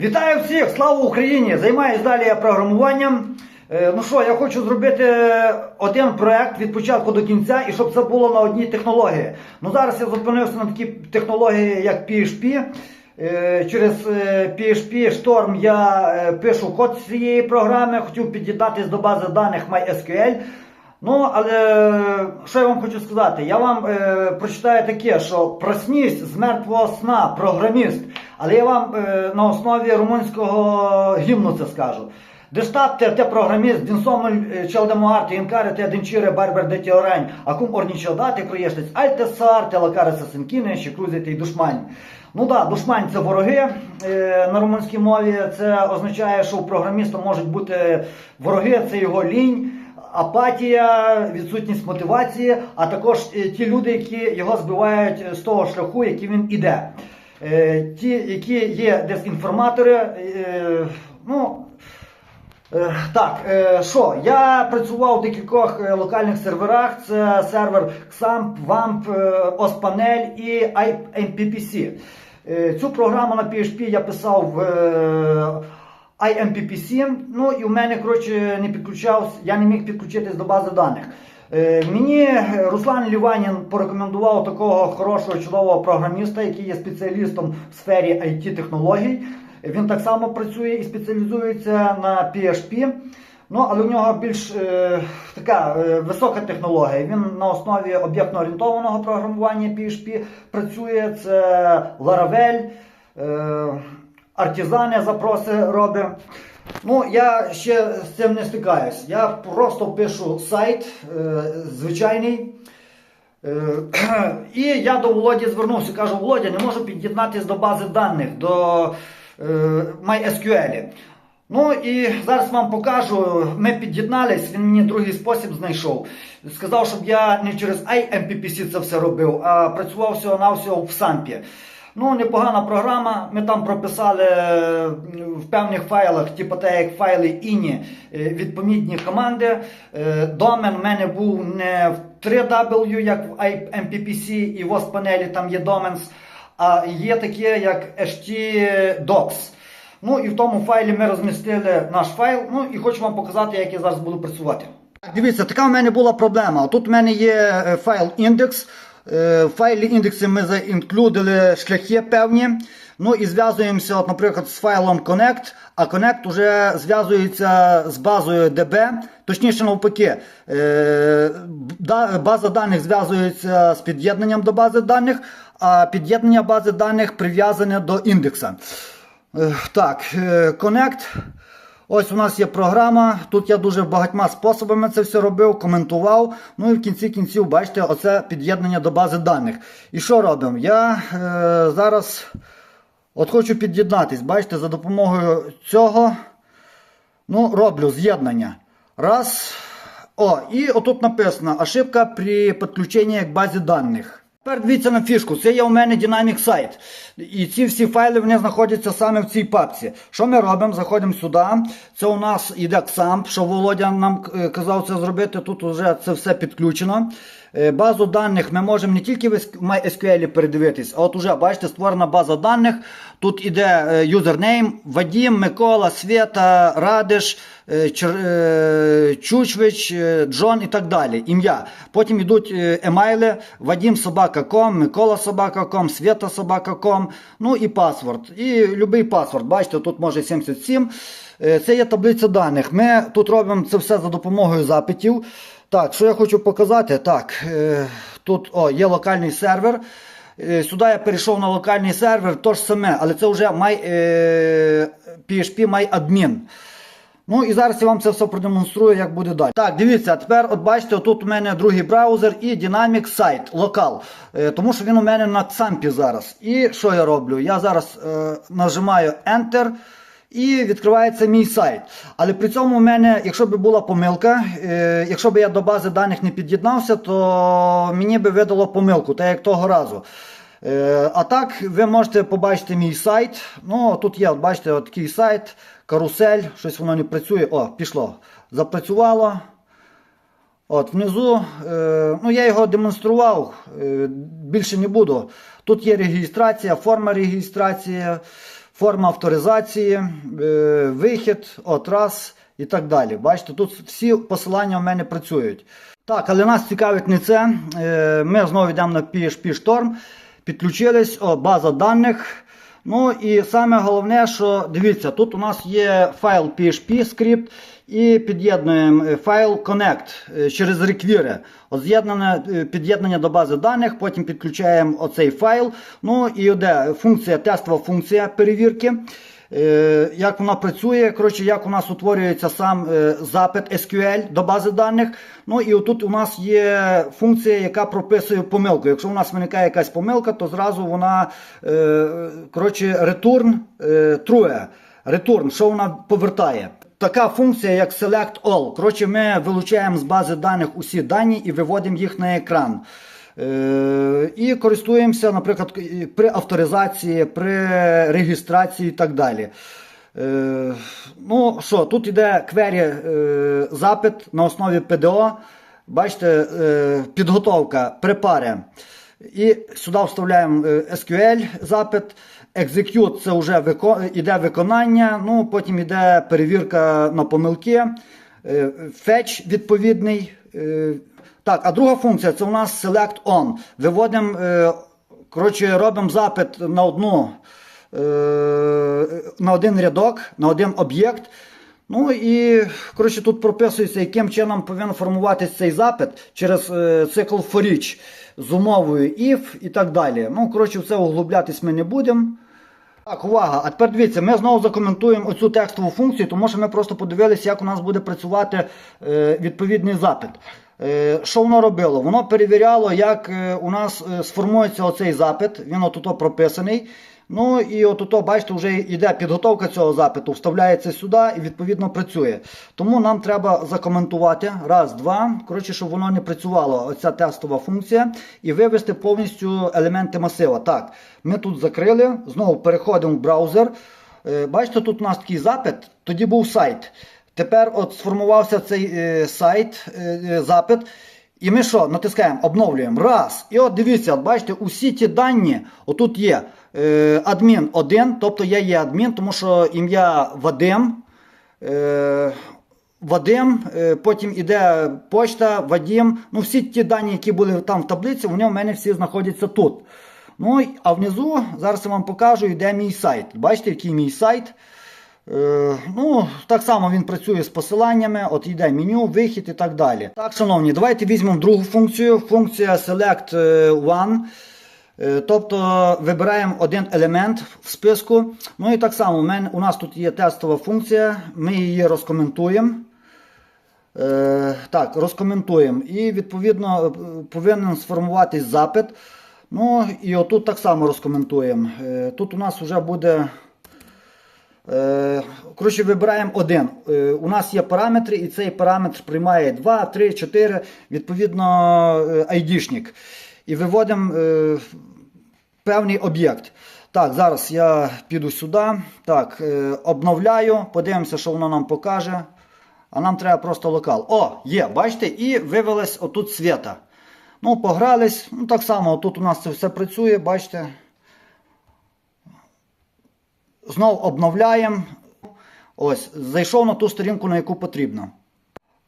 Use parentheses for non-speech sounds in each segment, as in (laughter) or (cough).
Вітаю всіх! Слава Україні! Займаюсь далі програмуванням. Е, Ну що, я хочу зробити один проект від початку до кінця і щоб це було на одній технології. Ну зараз я зупинився на такій технології, як PHP. Е, Через е, PHP Storm я е, пишу код цієї програми, хотів під'єднатися до бази даних MySQL. Ну, але що я вам хочу сказати? Я вам е, прочитаю таке, що проснись з мертвого сна, програміст. Але я вам е, на основі румунського гімну це скажу. Дештатте те програміст, din somnul cel de moarte, în care te adâncire barber de teorani, acum ori niciodată croiește-ți alte sarte, la care să se închine. Ну да, душмань це вороги е, на румунській мові. Це означає, що у програміста можуть бути вороги, це його лінь, апатія, відсутність мотивації, а також е, ті люди, які його збивають з того шляху, який він іде. Е, Ті, які є дезінформатори, е, ну. Е, Так, що, я працював в декількох локальних серверах. Це сервер XAMPP, WAMP, е, OSPANEL і IMPPC. Цю програму на PHP я писав в IMPPC, ну і в мене, коротше, не підключався, я не міг підключитись до бази даних. Е, Мені е, Руслан Ліванін порекомендував такого хорошого, чудового програміста, який є спеціалістом в сфері IT-технологій. Він так само працює і спеціалізується на PHP. Ну, але у нього більш е, така е, висока технологія. Він на основі об'єктно-орієнтованого програмування PHP працює. Це Laravel, е, артизани запроси робить. Ну, я ще з цим не стикаюсь. Я просто пишу сайт е, звичайний. Е, (clears throat) І я до Володі звернувся, кажу, Володя, не можу під'єднатися до бази даних, до е, MySQL. Ну і зараз вам покажу. Ми під'єднались, він мені другий спосіб знайшов. Сказав, щоб я не через IMPPC це все робив, а працював всього на всього в сампі. Ну, непогана програма. Ми там прописали е, в певних файлах, типу те, як файли INI, е, відповідні команди. Е, Домен в мене був не в 3W, як в MPPC і в OSPanel там є доменс, а є таке, як htdocs. Ну і в тому файлі ми розмістили наш файл. Ну і хочу вам показати, як я зараз буду працювати. Дивіться, така в мене була проблема. Тут в мене є файл індекс. Е, В файлі індекси ми заінклюдили шляхи певні. Ну і зв'язуємося, от, наприклад, з файлом Connect, а Connect вже зв'язується з базою DB, точніше навпаки, е, база даних зв'язується з під'єднанням до бази даних, а під'єднання бази даних прив'язане до індекса. Е, Так, е, Connect. Ось у нас є програма. Тут я дуже багатьма способами це все робив, коментував. Ну і в кінці кінців, бачите, оце під'єднання до бази даних. І що робимо? Я е, зараз от хочу під'єднатись, бачите, за допомогою цього ну, роблю з'єднання. Раз. О, і отут написано ошибка при підключенні к базі даних. Тепер дивіться на фішку. Це є у мене Dynamic Site. І ці всі файли вони знаходяться саме в цій папці. Що ми робимо? Заходимо сюди. Це у нас іде XAMPP, що Володя нам е, казав це зробити. Тут вже це все підключено. Е, Базу даних ми можемо не тільки в MySQL передивитись, а от уже, бачите, створена база даних. Тут іде е, юзернейм, Вадім, Микола, Свята, Радиш, е, Чучвич, Джон і так далі. Ім'я. Потім йдуть емайли Вадім собака.ком, Микола собака.ком, Свята собака.ком, ну і паспорт. І будь-який паспорт. Бачите, тут може 77. Е, Це є таблиця даних. Ми тут робимо це все за допомогою запитів. Так, що я хочу показати? Так, е, тут о, є локальний сервер. Е, Сюди я перейшов на локальний сервер, то ж саме, але це вже my, PHP MyAdmin. Ну і зараз я вам це все продемонструю, як буде далі. Так, дивіться, тепер от бачите, тут у мене другий браузер і Dynamic Site, локал. Е, тому що він у мене на XAMPP зараз. І що я роблю? Я зараз е, нажимаю Enter. І відкривається мій сайт. Але при цьому у мене, якщо б була помилка, е, якщо б я до бази даних не під'єднався, то мені би видало помилку, так як того разу. Е, а так, ви можете побачити мій сайт. Ну, тут є, бачите, от такий сайт, карусель, щось воно не працює. О, пішло. Запрацювало. От внизу, е, ну я його демонстрував, більше не буду. Тут є реєстрація, форма реєстрації, форма авторизації, е, вихід, отрас і так далі. Бачите, тут всі посилання в мене працюють. Так, але нас цікавить не це. Е, Ми знову йдемо на PHP Storm, підключились, о, база даних. Ну і саме головне, що дивіться, тут у нас є файл PHP скрипт і під'єднуємо е, файл Connect е, через реквіри. От з'єднане е, під'єднання до бази даних, потім підключаємо оцей файл. Ну і де функція, тестова функція перевірки. Е, Як вона працює, коротше, як у нас утворюється сам е, запит SQL до бази даних. Ну і отут у нас є функція, яка прописує помилку. Якщо у нас виникає якась помилка, то зразу вона е, коротше, return true. Return, що вона повертає. Така функція, як Select All. Коротше, ми вилучаємо з бази даних усі дані і виводимо їх на екран. Е, І користуємося, наприклад, при авторизації, при реєстрації і так далі. Е, Ну що, тут йде квері е, запит на основі ПДО. Бачите, підготовка препари. І сюди вставляємо SQL запит. Execute це вже іде виконання, ну, потім йде перевірка на помилки, fetch відповідний. Так, а друга функція це у нас select on. Виводимо, е, коротше, робимо запит на одну, е, на один рядок, на один об'єкт. Ну і коротше, тут прописується, яким чином повинен формуватися цей запит через е, цикл for each з умовою if і так далі. Ну, коротше, в це углублятись ми не будемо. Так, увага. А тепер дивіться, ми знову закоментуємо оцю текстову функцію, тому що ми просто подивилися, як у нас буде працювати відповідний запит. Е, що воно робило? Воно перевіряло, як е, у нас е, сформується оцей запит. Він отут прописаний. Ну і от бачите, вже йде підготовка цього запиту, вставляється сюди і відповідно працює. Тому нам треба закоментувати раз, два. Коротше, щоб воно не працювало, оця тестова функція, і вивести повністю елементи масива. Так, ми тут закрили, знову переходимо в браузер. Бачите, тут у нас такий запит, тоді був сайт. Тепер от сформувався цей е, сайт, е, е, запит. І ми що, натискаємо, обновлюємо. Раз. І от дивіться, от бачите, усі ті дані, отут є е, адмін 1, тобто я є адмін, тому що ім'я Вадим. Е, Вадим, е, потім іде почта, Вадим. Ну, всі ті дані, які були там в таблиці, вони в мене всі знаходяться тут. Ну, а внизу, зараз я вам покажу, йде мій сайт. Бачите, який мій сайт. Е, ну, Так само він працює з посиланнями, от йде меню, вихід і так далі. Так, шановні, давайте візьмемо другу функцію. Функція Select е, One. Е, Тобто вибираємо один елемент в списку. Ну і так само у, нас тут є тестова функція, ми її розкоментуємо. Так, розкоментуємо. І відповідно повинен сформуватись запит. Ну і отут так само розкоментуємо. Тут у нас вже буде. Е, Коротше, вибираємо один. Е, У нас є параметри, і цей параметр приймає 2, 3, 4, відповідно, е, айдішник. І виводимо певний об'єкт. Так, зараз я піду сюди. Так, обновляю, подивимося, що воно нам покаже. А нам треба просто локал. О, є, бачите, і вивелась отут свята. Ну, погрались. Ну, так само, тут у нас це все працює, бачите. Знову обновляємо. Ось, зайшов на ту сторінку, на яку потрібно.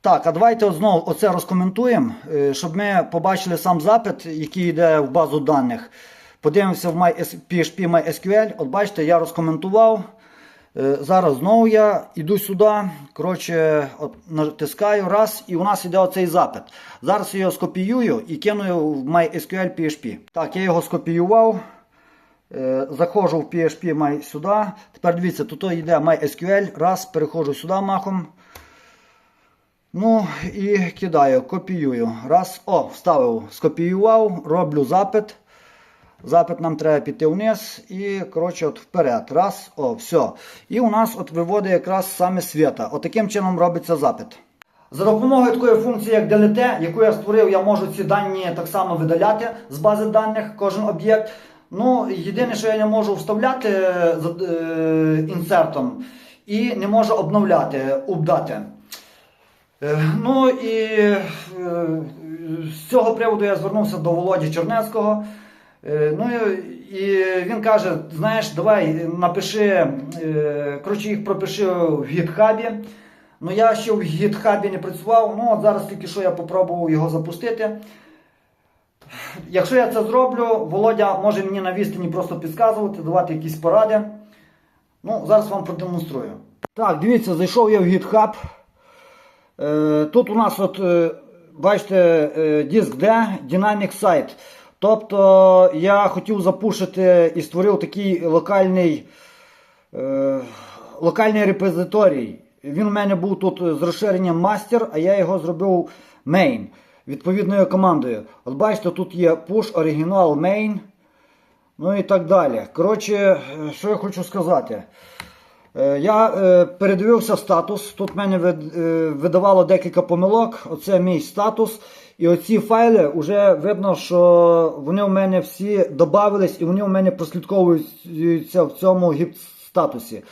Так, а давайте знову оце розкоментуємо, е, щоб ми побачили сам запит, який йде в базу даних. Подивимося в PHP MySQL. От бачите, я розкоментував. Е, Зараз знову я йду сюди. Коротше, от натискаю раз, і у нас йде оцей запит. Зараз я його скопіюю і кину в MySQL PHP. Так, я його скопіював. Е, Заходжу в PHP My сюди. Тепер дивіться, тут йде MySQL. Раз, переходжу сюди махом. Ну і кидаю, копіюю. Раз. О, вставив, скопіював, роблю запит. Запит нам треба піти вниз і, коротше, от вперед. Раз, о, все. І у нас от виводить якраз саме світа. От таким чином робиться запит. За допомогою такої функції, як delete, яку я створив, я можу ці дані так само видаляти з бази даних, кожен об'єкт. Ну, єдине, що я не можу вставляти е, е, інсертом і не можу обновляти, обдати. Е, Ну і е, з цього приводу я звернувся до Володі Чернецького. Е, Ну і він каже: знаєш, давай напиши, е, коротше, їх пропиши в гітхабі. Ну я ще в гітхабі не працював. Ну от зараз тільки що я попробував його запустити. Якщо я це зроблю, Володя може мені на відстані просто підказувати, давати якісь поради. Ну, зараз вам продемонструю. Так, дивіться, зайшов я в GitHub. Е, тут у нас, от, е, бачите, е, диск D, Dynamic Site. Тобто я хотів запушити і створив такий локальний, локальний репозиторій. Він у мене був тут з розширенням master, а я його зробив main відповідною командою. От бачите, тут є push original main. Ну і так далі. Коротше, е, що я хочу сказати. Е, Я е, передивився статус. Тут в мене видавало декілька помилок. Оце мій статус. І оці файли вже видно, що вони у мене всі додавались і вони у мене прослідковуються в цьому гіп-статусі.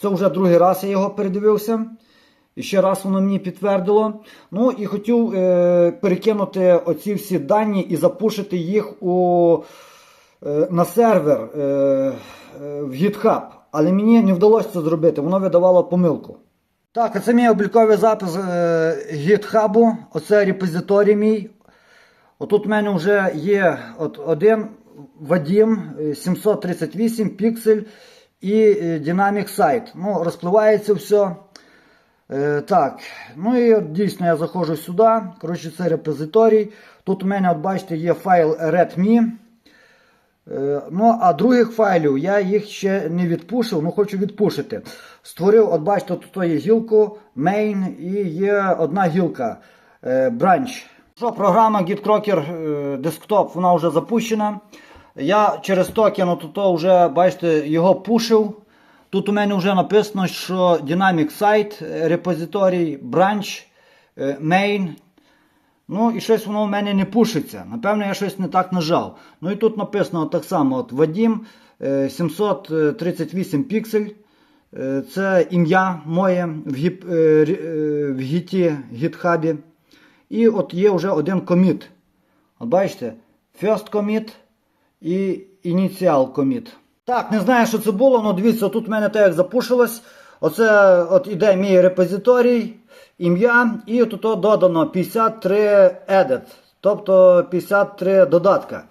Це вже другий раз я його передивився. І ще раз воно мені підтвердило. Ну і хотів е, перекинути оці всі дані і запушити їх у, е, на сервер е, е, в GitHub. Але мені не вдалося це зробити, воно видавало помилку. Так, це мій обліковий запис е, GitHub. Оце репозиторій мій. Отут в мене вже є от один Вадім е, 738 піксель і е, Dynamic Site. Ну, розпливається все. Е, так, ну і дійсно я заходжу сюди. Коротше, це репозиторій. Тут у мене, от бачите, є файл readme. Е, Ну, а других файлів я їх ще не відпушив, ну хочу відпушити. Створив, от бачите, тут є гілку, main і є одна гілка е, branch. Що, програма GitCrocker е, Desktop, вона вже запущена. Я через токен от то вже, бачите, його пушив. Тут у мене вже написано, що Dynamic Site, е, репозиторій, branch, е, main. Ну і щось воно в мене не пушиться. Напевно, я щось не так нажав. Ну і тут написано так само: от Вадім е, 738 піксель. Е, Це ім'я моє в, гіп, гіті, гітхабі. І от є вже один коміт. От бачите, first commit і initial commit. Так, не знаю, що це було, але дивіться, тут в мене так як запушилось. Оце от іде мій репозиторій, ім'я, і тут додано 53 edit, тобто 53 додатка.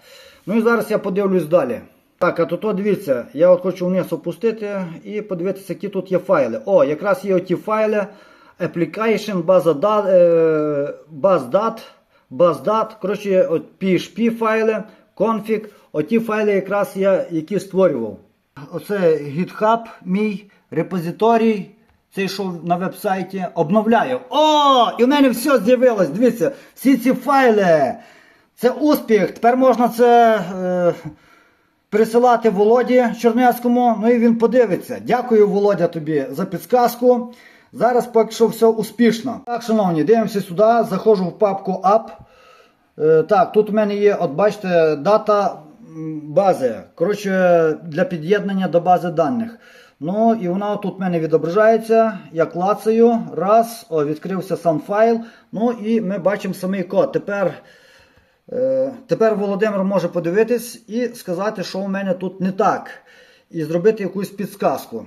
Ну і зараз я подивлюсь далі. Так, а тут дивіться, я от хочу вниз опустити і подивитися, які тут є файли. О, якраз є оті файли. Application, база е, дат, баз дат, коротше, от PHP файли, config, оті файли якраз я які створював. Оце GitHub, мій репозиторій, цей що на вебсайті, обновляю. О! І в мене все з'явилось. Дивіться, всі ці файли. Це успіх. Тепер можна це е, присилати Володі Чернецькому, ну і він подивиться. Дякую, Володя, тобі за підсказку. Зараз поки що все успішно. Так, шановні, дивимося сюди, заходжу в папку App. Е, Так, тут у мене є, от бачите, дата бази. Коротше, для під'єднання до бази даних. Ну і вона тут в мене відображається. Я клацаю. Раз, о, відкрився сам файл. Ну і ми бачимо самий код. Тепер, е, тепер Володимир може подивитись і сказати, що у мене тут не так. І зробити якусь підсказку.